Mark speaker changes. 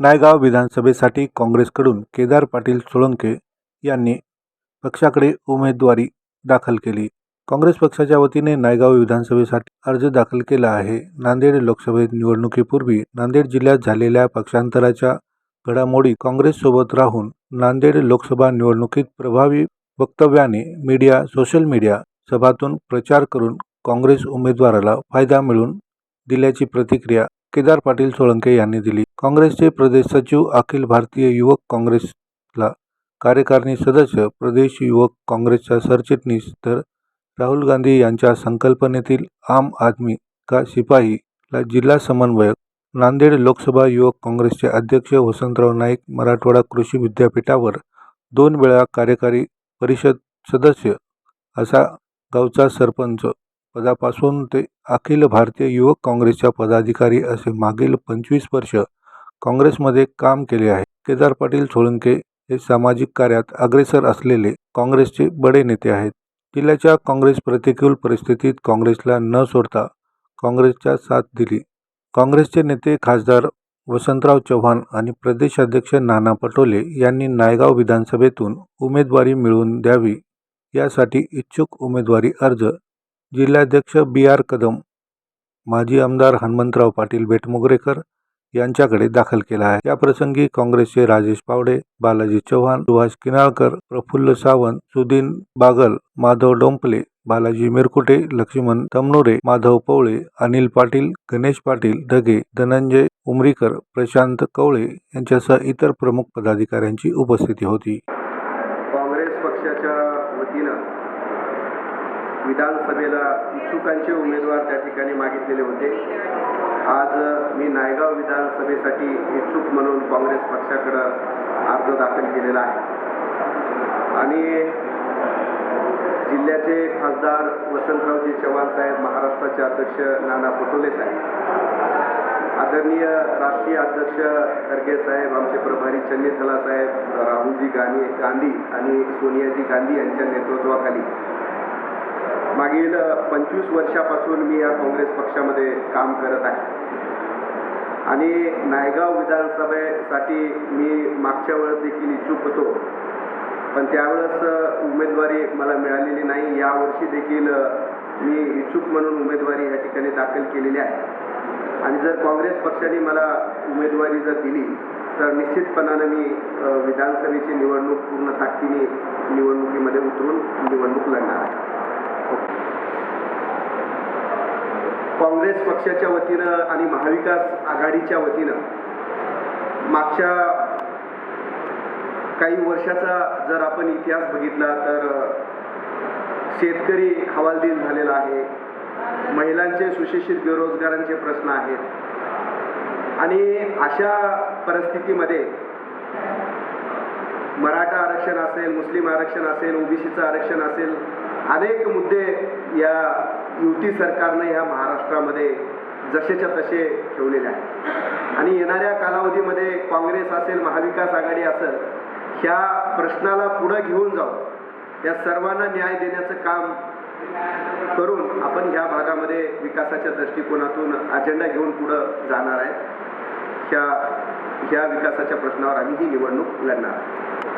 Speaker 1: नायगाव विधानसभेसाठी काँग्रेसकडून केदार पाटील सोळंके यांनी पक्षाकडे उमेदवारी दाखल केली. काँग्रेस पक्षाच्या वतीने नायगाव विधानसभेसाठी अर्ज दाखल केला आहे. नांदेड लोकसभेत निवडणुकीपूर्वी नांदेड जिल्ह्यात झालेल्या पक्षांतराच्या घडामोडी काँग्रेससोबत राहून नांदेड लोकसभा निवडणुकीत प्रभावी वक्तव्याने मीडिया सोशल मीडिया सभातून प्रचार करून काँग्रेस उमेदवाराला फायदा मिळवून दिल्याची प्रतिक्रिया केदार पाटील सोळंके यांनी दिली. काँग्रेसचे प्रदेश सचिव अखिल भारतीय युवक काँग्रेसला कार्यकारिणी सदस्य प्रदेश युवक काँग्रेसचा सरचिटणीस तर राहुल गांधी यांच्या संकल्पनेतील आम आदमी का सिपाहीला जिल्हा समन्वयक नांदेड लोकसभा युवक काँग्रेसचे अध्यक्ष वसंतराव नाईक मराठवाडा कृषी विद्यापीठावर दोन वेळा कार्यकारी परिषद सदस्य असा गावचा सरपंच पदापासून ते अखिल भारतीय युवक काँग्रेसच्या पदाधिकारी असे मागील पंचवीस वर्ष काँग्रेसमध्ये काम केले आहे. केदार पाटील सोळंके हे सामाजिक कार्यात अग्रेसर असलेले काँग्रेसचे बडे नेते आहेत. जिल्ह्याच्या काँग्रेस प्रतिकूल परिस्थितीत काँग्रेसला न सोडता काँग्रेसच्या साथ दिली. काँग्रेसचे नेते खासदार वसंतराव चव्हाण आणि प्रदेशाध्यक्ष नाना पटोले यांनी नायगाव विधानसभेतून उमेदवारी मिळवून द्यावी यासाठी इच्छुक उमेदवारी अर्ज जिल्हाध्यक्ष बी आर कदम माजी आमदार हनुमंतराव पाटील बेटमोगरेकर यांच्याकडे दाखल केला आहे. याप्रसंगी काँग्रेसचे राजेश पावडे बालाजी चव्हाण सुभाष किनाळकर प्रफुल्ल सावंत सुदीन बागल माधव डोंपले बालाजी मिरकुटे लक्ष्मण तमनोरे माधव पवळे अनिल पाटील गणेश पाटील ढगे धनंजय उमरीकर प्रशांत कवळे यांच्यासह इतर प्रमुख पदाधिकाऱ्यांची उपस्थिती होती
Speaker 2: काँग्रेस पक्षाच्या वतीनं विधानसभेला इच्छुकांचे उमेदवार त्या ठिकाणी मागितलेले होते. आज मी नायगाव विधानसभेसाठी इच्छुक म्हणून काँग्रेस पक्षाकडं अर्ज दाखल केलेला आहे. आणि जिल्ह्याचे खासदार वसंतरावजी चव्हाण साहेब महाराष्ट्राचे अध्यक्ष नाना पटोले साहेब आदरणीय राष्ट्रीय अध्यक्ष खरगे साहेब आमचे प्रभारी चन्नीथला साहेब राहुलजी गांधी गांधी आणि सोनियाजी गांधी यांच्या नेतृत्वाखाली मागील पंचवीस वर्षापासून मी या काँग्रेस पक्षामध्ये काम करत आहे. आणि नायगाव विधानसभेसाठी मी मागच्या वेळेस देखील इच्छुक होतो. पण त्यावेळेस उमेदवारी मला मिळालेली नाही. यावर्षी देखील मी इच्छुक म्हणून उमेदवारी या ठिकाणी दाखल केलेली आहे. आणि जर काँग्रेस पक्षाने मला उमेदवारी जर दिली तर निश्चितपणानं मी विधानसभेची निवडणूक पूर्ण ताकदीने निवडणुकीमध्ये उतरून निवडणूक लढणार आहे. काँग्रेस पक्षाच्या वतीनं आणि महाविकास आघाडीच्या वतीनं मागच्या काही वर्षाचा जर आपण इतिहास बघितला तर शेतकरी हवालदिल झालेला आहे. महिलांचे सुशिक्षित बेरोजगारांचे प्रश्न आहेत. आणि अशा परिस्थितीमध्ये मराठा आरक्षण असेल मुस्लिम आरक्षण असेल ओबीसीचं आरक्षण असेल अनेक मुद्दे या युती सरकारनं या महाराष्ट्रामध्ये जसेच्या तसे ठेवलेले आहेत. आणि येणाऱ्या कालावधीमध्ये काँग्रेस असेल महाविकास आघाडी असेल ह्या प्रश्नाला पुढं घेऊन जाऊ या सर्वांना न्याय देण्याचं काम करून आपण ह्या भागामध्ये विकासाच्या दृष्टिकोनातून अजेंडा घेऊन पुढं जाणार आहे ह्या ह्या विकासाच्या प्रश्नावर आम्ही ही निवडणूक लढणार आहे